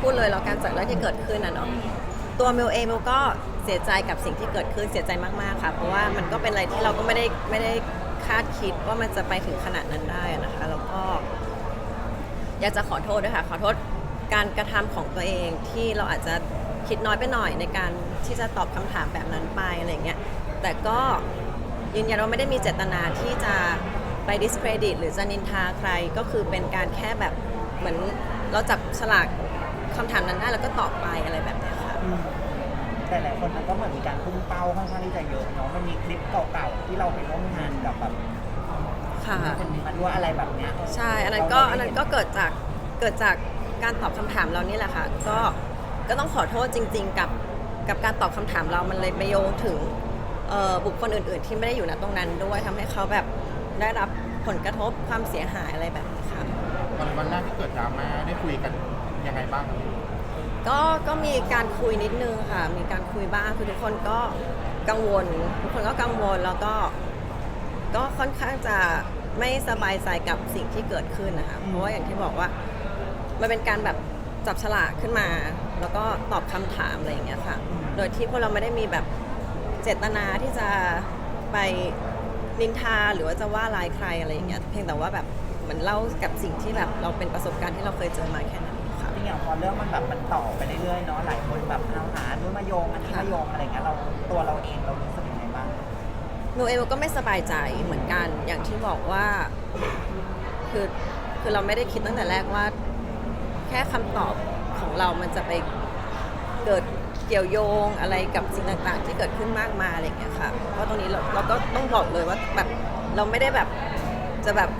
พูดเลยแล้วกันจากเรื่องที่เกิดขึ้นนะเนาะตัวมิวเองมิวก็เสียใจกับสิ่งที่เกิดขึ้นเสียใจมากๆค่ะเพราะว่ามันก็เป็นอะไรที่เราก็ไม่ได้ไม่ได้คาดคิดว่ามันจะไปถึงขนาดนั้นได้นะคะแล้วก็ อยากจะขอโทษด้วยค่ะขอโทษการกระทำของตัวเองที่เราอาจจะคิดน้อยไปหน่อยในการที่จะตอบคำถามแบบนั้นไปอะไรเงี้ยแต่ก็ยืนยันว่าไม่ได้มีเจตนาที่จะไป discredit หรือจะนินทาใครก็คือเป็นการแค่แบบเหมือนเราจับฉลาก คำถามนั้นได้แล้วก็ตอบไปอะไรแบบเนี้ยค่ะ อืมแต่หลายคนมันก็เหมือนมีการพุ่งเป้าค่อนข้างที่จะเยอะเนาะมันมีคลิปเก่าๆที่เราไปร่วมงานกับแบบค่ะ คนนี้มาด้วยอะไรแบบเนี้ยใช่ อันนั้นก็อันนั้นก็เกิดจากเกิดจากการตอบคำถามเรานี่แหละค่ะ ก็ก็ต้องขอโทษจริง ๆ กับกับการตอบคำถามเรามันเลยไปโยงถึงเอ่อบุคคลอื่น ๆ ที่ไม่ได้อยู่ณตรงนั้นด้วยทำให้เขาแบบได้รับผลกระทบความเสียหายอะไรแบบนี้ค่ะ วันวันแรกที่เกิดดราม่าได้คุยกัน ยังไงบ้างก็ก็มีการคุยนิดนึงค่ะ มีการคุยบ้างคือทุกคนก็กังวล ทุกคนก็กังวลแล้วก็ ก็ค่อนข้างจะไม่สบายใจกับสิ่งที่เกิดขึ้นนะคะเพราะว่าอย่างที่บอกว่า มันเป็นการแบบจับฉลากขึ้นมา แล้วก็ตอบคำถามอะไรอย่างเงี้ยค่ะ โดยที่พวกเราไม่ได้มีแบบเจตนาที่จะไปนินทาหรือว่าจะว่าร้ายใครอะไรอย่างเงี้ยเพียงแต่ว่าแบบเหมือนเล่ากับสิ่งที่แบบเราเป็นประสบการณ์ที่เราเคยเจอมาแค่นั้น ริงๆอย่างพอเรื่องมันแบบมันต่อไปเรื่อยๆเนาะหลายคนแบบเอาหานู่นมาโยงอันนี้มาโยงอะไรเงี้ยเราตัวเราเองเรารู้สึกยังไงบ้างหนูเองก็ไม่สบายใจเหมือนกันอย่างที่บอกว่าคือคือเราไม่ได้คิดตั้งแต่แรกว่า แค่คำตอบของเรามันจะไปเกิดเกี่ยวโยงอะไรกับสิ่งต่างๆ ที่เกิดขึ้นมากมายอะไรอย่างเงี้ยค่ะเพราะตรงนี้เราเราก็ต้องบอกเลยว่าแบบเราไม่ได้แบบจะแบบ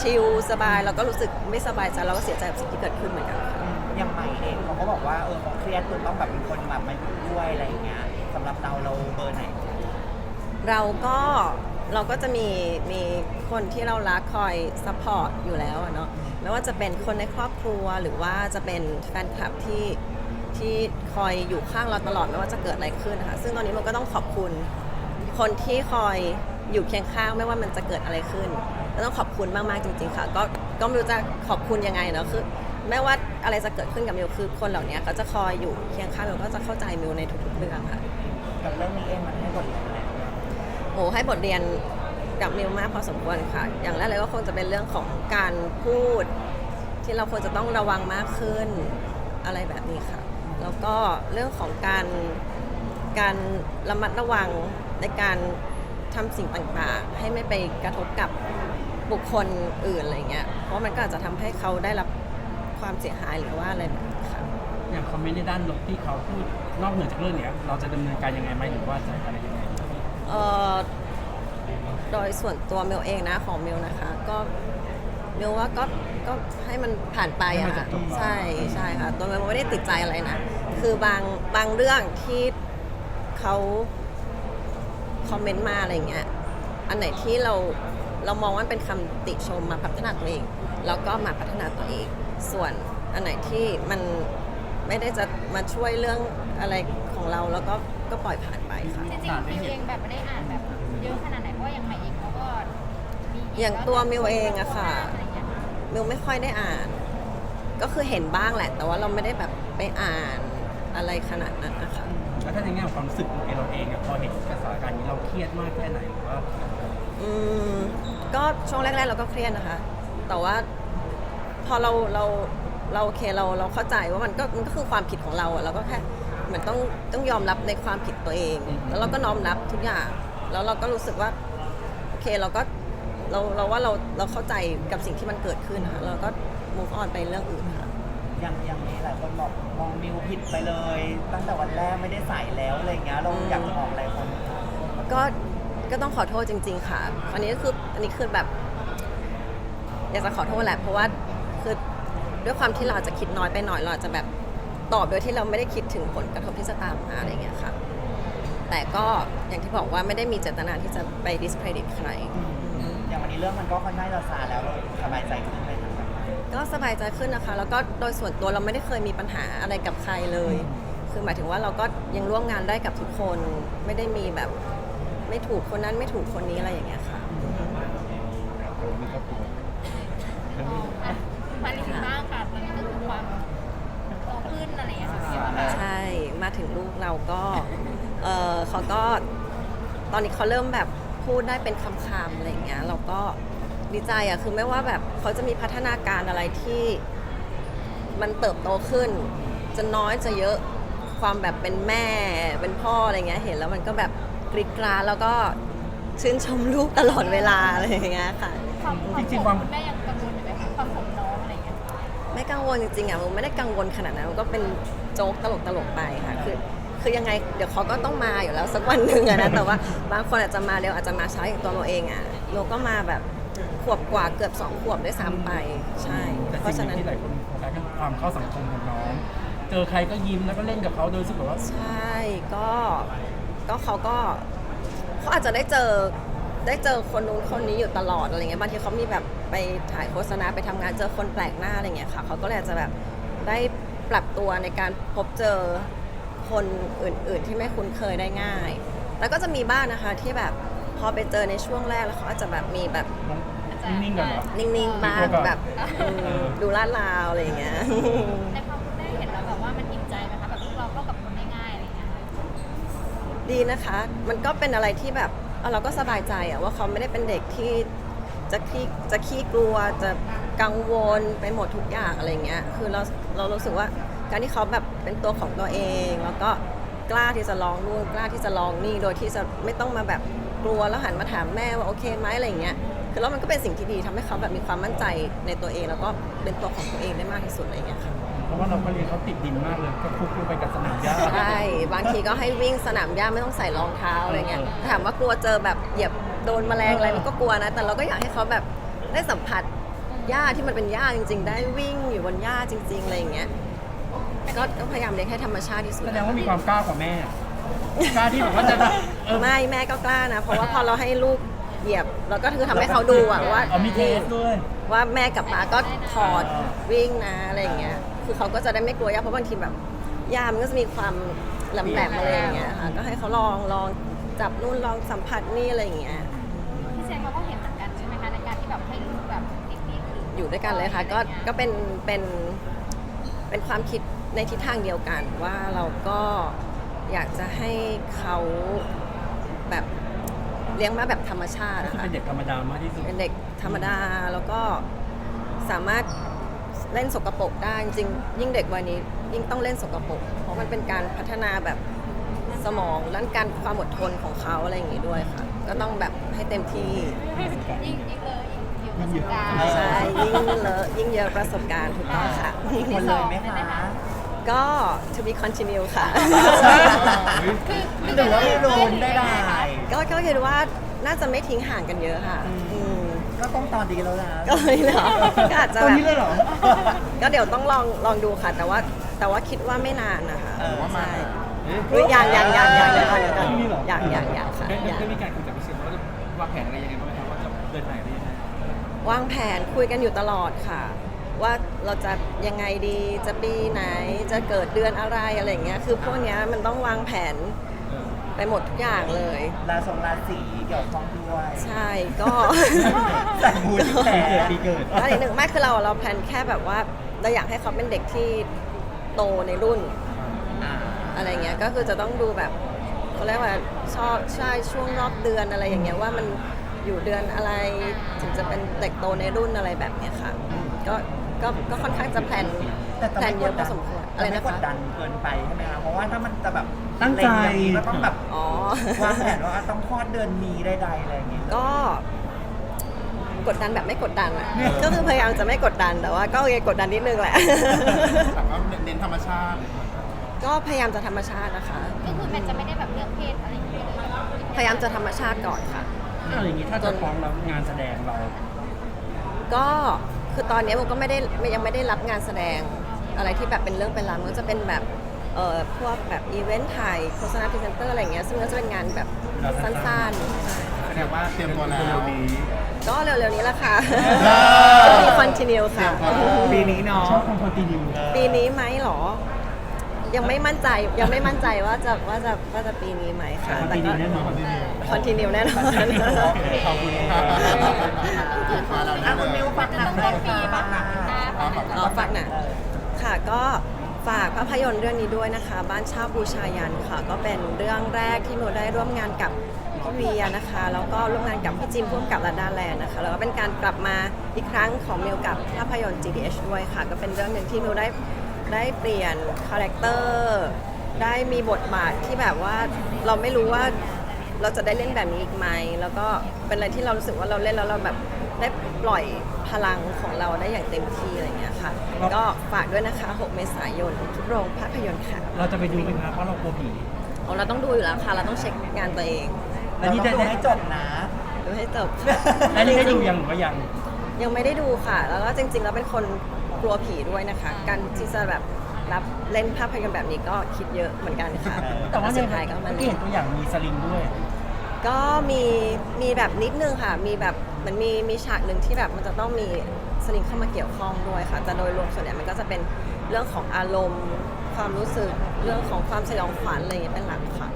ชิลสบายเราก็รู้สึกไม่สบายใจเราก็เสียใจกับสิ่งที่เกิดขึ้นเหมือนกันค่ะ อย่างใหม่เองเขาก็บอกว่าเออเขาเครียดจนต้องแบบมีคนแบบมาอยู่ด้วยอะไรอย่างเงี้ยสำหรับเราเราเบอร์ไหน เราก็เราก็จะมีมีคนที่เรารักคอยซัพพอร์ตอยู่แล้วอะเนาะไม่ว่าจะเป็นคนในครอบครัวหรือว่าจะเป็นแฟนคลับที่ที่คอยอยู่ข้างเราตลอดไม่ว่าจะเกิดอะไรขึ้นนะคะซึ่งตอนนี้มันก็ต้องขอบคุณ คนที่คอยอยู่เคียงข้างไม่ว่ามันจะเกิดอะไรขึ้นก็ต้องขอบคุณมากๆจริง ๆ ค่ะ ก็ก็ไม่รู้จะขอบคุณยังไงเนาะคือ ไม่ว่าอะไรจะเกิดขึ้นกับมิวคือคนเหล่านี้ก็จะคอยอยู่เคียงข้างมิวก็จะเข้าใจมิวในทุกๆเรื่องค่ะกับเรื่องนี้เองมันให้บทเรียนอะไรโอ้ให้บทเรียนกับมิวมากพอสมควรค่ะ อย่างแรกเลยก็คงจะเป็นเรื่องของการพูด ที่เราควรจะต้องระวังมากขึ้นอะไรแบบนี้ค่ะ แล้วก็เรื่องของการการระมัดระวังในการทำสิ่งต่างๆ ให้ไม่ไปกระทบกับบุคคลอื่นอะไรเงี้ย เพราะมันก็อาจจะทำให้เขาได้รับ ความเสียหายหรือว่าอะไรแบบนี้ค่ะ อย่างคอมเมนต์ในด้านลบที่เขาพูดนอกเหนือจากเรื่องเนี้ยเราจะดำเนินการยังไงไหมหรือว่าจะอะไรยังไง เอ่อโดยส่วนตัวมิวเองนะของมิวนะคะก็มิวว่าก็ก็ให้มันผ่านไปอะค่ะใช่ใช่ค่ะตัวมิวไม่ได้ติดใจอะไรนะ คือบางบางเรื่องที่เขาคอมเมนต์มาอะไรเงี้ยอันไหนที่เราเรามองว่าเป็นคำติชมมาพัฒนาตัวเอง แล้วก็มาพัฒนาตัวเอง ส่วนอันไหนที่มันไม่ได้จะมาช่วยเรื่องอะไรของเราแล้วก็ก็ปล่อยผ่านไปค่ะ จริงๆมิวเองแบบไม่ได้อ่านแบบเยอะขนาดไหนเพราะว่าอย่างใหม่เองเขาก็มีอย่างตัวมิวเองอะค่ะ ไรเงี้ยมิวไม่ค่อยได้อ่าน ก็คือเห็นบ้างแหละ แต่ว่าเราไม่ได้แบบไปอ่านอะไรขนาดนั้นนะคะ แล้วถ้าในแง่ของความรู้สึกของเราเองอะพอเห็นสถานการณ์นี้เราเครียดมากแค่ไหนหรือว่าอืมก็ช่วงแรกๆเราก็เครียดนะคะ แต่ว่าพอเราเราเราโอเคเราเราเข้าใจว่ามันก็มันก็คือความผิดของเราอะเราก็แค่เหมือนต้องต้องยอมรับในความผิดตัวเอง แล้วเราก็น้อมรับทุกอย่าง แล้วเราก็รู้สึกว่าโอเคเราก็เราเราว่าเราเราเข้าใจกับสิ่งที่มันเกิดขึ้นนะคะเราก็ move on ไปเรื่องอื่นค่ะอย่างอย่างนี้หลายคนบอกมองมิวผิดไปเลย ตั้งแต่วันแรกไม่ได้ใส่แล้วอะไรเงี้ยเราอยากจะบอกอะไรคน ก็ก็ต้องขอโทษจริง ๆ ค่ะ อันนี้ก็คืออันนี้คือแบบ อยากจะขอโทษแหละเพราะว่าคือด้วยความที่เราอาจจะคิดน้อยไปหน่อยเราอาจจะแบบตอบโดยที่เราไม่ได้คิดถึงผลกระทบที่จะตามมาอะไรอย่างเงี้ยค่ะ แต่ก็อย่างที่บอกว่าไม่ได้มีเจตนาที่จะไป discredit ใคร อย่างวันนี้เรื่องมันก็ค่อนข้างจะซาแล้วเราสบายใจขึ้นไหมครับก็สบายใจขึ้นนะคะ แล้วก็โดยส่วนตัวเราไม่ได้เคยมีปัญหาอะไรกับใครเลย คือหมายถึงว่าเราก็ยังร่วมงานได้กับทุกคนไม่ได้มีแบบไม่ถูกคนนั้นไม่ถูกคนนี้อะไรอย่างเงี้ยค่ะอะ มาถึงบ้างค่ะตอนนี้ก็คือความโตขึ้นถึงลูกเราก็เออเขาก็ตอนนี้เขาเริ่มแบบพูดได้เป็นคำๆอะไรอย่างเงี้ยเราก็ดีใจอะคือไม่ว่าแบบเขาจะมีพัฒนาการอะไรที่มันเติบโตขึ้น จะน้อยจะเยอะความแบบเป็นแม่เป็นพ่ออะไรเงี้ยเห็นแล้วมันก็แบบกริดกราดแล้วก็ชื่นชมลูกตลอดเวลาอะไรอย่างเงี้ยค่ะความความจริงๆผวามมคุณแม่ยัง กังวลจริงๆอะมันไม่ได้กังวลขนาดนั้นมันก็เป็นโจ๊กตลกตลกๆไปค่ะคือคือยังไงเดี๋ยวเขาก็ต้องมาอยู่แล้วสักวันหนึ่งอะนะแต่ว่าบางคนอาจจะมาเร็วอาจจะมาช้าอย่างตัวเราเองอะเราก็มาแบบขวบกว่าเกือบสองขวบด้วยซ้ำไปใช่แต่เพราะสิ่ฉะงหนั้นึ่นงที่หลายคนโฟกัสคือความเข้าสังคมของน้อง เจอใครก็ยิ้มแล้วก็เล่นกับเขาโดยรู้สึกแบบว่า ใช่ก็ก็เขาก็เขาอาจจะได้เจอ ได้เจอคนนู้นคนนี้อยู่ตลอดอะไรเงี้ยบางทีเขามีแบบไปถ่ายโฆษณาไปทำงานเจอคนแปลกหน้าอะไรเงี้ยค่ะเขาก็เลยอาจจะแบบได้ปรับตัวในการพบเจอคนอื่น ๆ ที่ไม่คุ้นเคยได้ง่ายแล้วก็จะมีบ้างนะคะที่แบบพอไปเจอในช่วงแรกแล้วเขาอาจจะแบบมีแบบนิ่งๆกันเหรอนิ่งๆบ้างแบบอืมเออดูลาดลาวอะไรอย่างเงี้ยในความคุณแม่เห็นแล้วแบบว่ามันอิ่มใจไหมคะแบบลูกเราก็กับคนได้ง่ายอะไรอย่างเงี้ยดีนะคะ มันก็เป็นอะไรที่แบบ เออเราก็สบายใจอะว่าเขาไม่ได้เป็นเด็กที่จะขี้จะขี้กลัวจะกังวลไปหมดทุกอย่างอะไรเงี้ยคือเราเรารู้สึกว่าการที่เขาแบบเป็นตัวของตัวเอง แล้วก็กล้าที่จะลองนู่นกล้าที่จะลองนี่โดยที่จะไม่ต้องมาแบบกลัวแล้วหันมาถามแม่ว่าโอเคไหมอะไรเงี้ยคือแล้วมันก็เป็นสิ่งที่ดีทำให้เขาแบบมีความมั่นใจในตัวเอง แล้วก็เป็นตัวของตัวเองได้มากที่สุดอะไรเงี้ยค่ะ ราะว่าเราก็เรียนเขาติดดินมากเลยก็คลุกลงไปกับสนามหญ้า ใช่บางทีก็ให้วิ่งสนามหญ้าไม่ต้องใส่รองเท้าอะไรเงี้ยเออถามว่ากลัวเจอแบบเหยียบโดนแมลงอะไรมันก็กลัวนะ แต่เราก็อยากให้เขาแบบได้สัมผัสหญ้าที่มันเป็นหญ้าจริง ๆ ได้วิ่งอยู่บนหญ้าจริง ๆอะไรอย่างเงี้ยก็ก็พยายามเลี้ยงให้ธรรมชาติที่สุด แสดงว่ามีความกล้ากว่าแม่กล้าที่แบบว่าจะแบบเออ ไม่แม่ก็กล้านะ เพราะว่าพอเราให้ลูกเหยียบเราก็คือทำให้เขาดูอะว่าเอามีเทสด้วย ว่าแม่กับป้าก็ถอดวิ่งนะอะไรอย่างเงี้ย คือเขาก็จะได้ไม่กลัวยาเพราะบางทีแบบยามันก็จะมีความแหลมๆอะไรอย่างเงี้ยค่ะก็ให้เขาลองลองจับนู่นลองสัมผัสนี่อะไรอย่างเงี้ยพี่แซงเขาก็เห็นเหมือนกันใช่ไหมคะในการที่แบบให้ลูกแบบนิ่งๆหรือออยู่ด้วยกันเลยค่ะก็ก็เป็นเป็นเป็นความคิดในทิศทางเดียวกัน ว่าเราก็อยากจะให้เขาแบบเลี้ยงมาแบบธรรมชาติก็อะคือค่ะเป็นเด็กธรรมดามากที่สุดเป็นเด็กธรรมดาแล้วก็สามารถ เล่นสกปรกได้จริงๆยิ่งเด็กวัยนี้ ยิ่งต้องเล่นสกปรกเพราะมันเป็นการพัฒนาแบบสมองและการความอดทนของเขาอะไรอย่างงี้ด้วยค่ะ ก็ต้องแบบให้เต็มที่ยิ่งยิ่งเลยยิ่งเยอะประสบการณ์ใช่ยิ่งเลอะยิ่งเยอะประสบการณ์ถูกต้องค่ะคนเลยไหมคะก็ to be continue ค่ะหรือว่าไม่รู้ได้ได้ก็ก็คิดว่าน่าจะไม่ทิ้งห่างกันเยอะค่ะอืมก็ ต้องตอนดีแล้วนะก็เลยเนาะก็อาจจะตอนแบบนี้เลยเหรอ ก็เดี๋ยวต้องลองลองดูค่ะ แต่ว่าแต่ว่าคิดว่าไม่นานนะคะเออว่ามา ใช่อุ๊ยยังยังยังยังยังยังไม่มีเหรอยังยังยังค่ะได้ยังได้มีการคุยกับพี่เชนว่าจะวางแผนอะไรยังไงบ้างไหมครับว่าจะเดินไหนหรือยังไงวางแผนคุยกันอยู่ตลอดค่ะ ว่าเราจะยังไงดีจะปีไหนจะเกิดเดือนอะไรอะไรอย่างเงี้ยคือพวกเนี้ยมันต้องวางแผน ไปหมดทุกอย่างเลย ราทรงราศีเกี่ยวข้องด้วยใช่ก็ ใส่มูที่แผลปีเกิดอันหนึ่งไม่คือเราเราแพลนแค่แบบว่าเราอยากให้เขาเป็นเด็กที่โตในรุ่นอ่าอะไรเงี้ยก็คือจะต้องดูแบบเขาเรียกว่าชอบใช่ช่วงรอบเดือนอะไรอย่างเงี้ยว่ามันอยู่เดือนอะไรถึงจะเป็นเด็กโตในรุ่นอะไรแบบเนี้ยค่ะอืมก็ก็ก็ค่อนข้างจะแพลนแต่จะแพลไม่นเยกอะดพดัอนสมควร อะจะไรไม่นะกดคะ ดันเกินไปใช่ไหมคะเพราะว่าถ้ามันจะแบบตั้งใจ เล็อย่างนี้ก็ต้องแบบอ๋อ วางแผนว่าต้องคลอดเดือนนี้ใดๆอะไรอย่างเงี้ย ก็กดดันแบบไม่กดดันอะก็คือพยายามจะไม่กดดันแต่ว่าก็โอเคกดดันนิดนึงแหละ แต่ว่าเน้นธรรมชาติ ก็พยายามจะธรรมชาตินะคะ ก็คือมันจะไม่ได้แบบเลือกเพศอะไรอย่างเงี้ยเลยพยายามจะธรรมชาติก่อนค่ะ อะไรอย่างงี้ถ้าจะฟ้องแล้วงานแสดงเรา ก็คือตอนนี้มันก็ไม่ได้ยังไม่ได้รับงานแสดง อะไรที่แบบเป็นเรื่องเป็นราวมันก็จะเป็นแบบเอ่อพวกแบบอีเวนต์ถ่ายโฆษณาพรีเซนเตอร์อะไรอย่างเงี้ยซึ่งก็จะเป็นงานแบบสั้นแสดงว่าเตรียมตัวแล้วๆก็เร็วๆนี้ละค่ะอมีคอนติเนียค่ะเตรียมตัวปีนี้เนาะชอบคอมพอตีนิวปีนี้ไหมหรอ ยังไม่มั่นใจยังไม่มั่นใจว่าจะว่าจะว่าจะปีนี้ไหมค่ะคอนติเนียแน่นอนคอนติเนียแน่นอน ขอบคุณค่ะมาแล้วอะนะคุณมิวฝากหนังได้ปีบ้างนะอ๋อฝากหนัง ค่ะก็ฝากภาพยนตร์เรื่องนี้ด้วยนะคะ บ้านเช่าบูชายันค่ะ ก็เป็นเรื่องแรกที่โมได้ร่วมงานกับพี่เวียนะคะ แล้วก็ร่วมงานกับพี่จิมพ่วงกับลาดาแลนด์นะคะ แล้วก็เป็นการกลับมาอีกครั้งของมิวกับภาพยนตร์ GDH ด้วยค่ะ ก็เป็นเรื่องหนึ่งที่มิวได้ได้เปลี่ยนคาแรคเตอร์ได้มีบทบาทที่แบบว่าเราไม่รู้ว่าเราจะได้เล่นแบบนี้อีกไหม แล้วก็เป็นอะไรที่เรารู้สึกว่าเราเล่นแล้วเราแบบ ได้ปล่อยพลังของเราได้อย่างเต็มที่อะไรอย่างเงี้ยค่ะ ก็ฝากด้วยนะคะ 6 เมษายนทุกโรงภาพยนตร์ค่ะเราจะไปดูไหมครับเพราะเรากลัวผีโอ้เราต้องดูอยู่แล้วค่ะ เราต้องเช็คงานตัวเองแล้วนี่เราได้ต้องดูได้ให้จบนะดูให้จบแล้วนี่ได้ดูยังหรือว่ายัง ยังไม่ได้ดูค่ะ แล้วก็จริงๆแล้วเป็นคนกลัวผีด้วยนะคะ การที่จะแบบรับเล่นภาพยนตร์แบบนี้ก็คิดเยอะเหมือนกันค่ะแต่ว่าสุดท้ายก็มาเมื่อเล่กี้นเห็นตัวอย่างมีสลิงด้วย ก็มีมีแบบนิดนึงค่ะ มีแบบเหมันมีมีฉากหนึ่งที่แบบมันจะต้องมีสลิงเข้ามาเกี่ยวข้องด้วยค่ะ แต่โดยรวมส่วนใหญ่มันก็จะเป็นเรื่องของอารมณ์ ความรู้สึกเรื่องของความสยองขวัญอะไรอย่างเงี้ยเป็นหลักค่ะ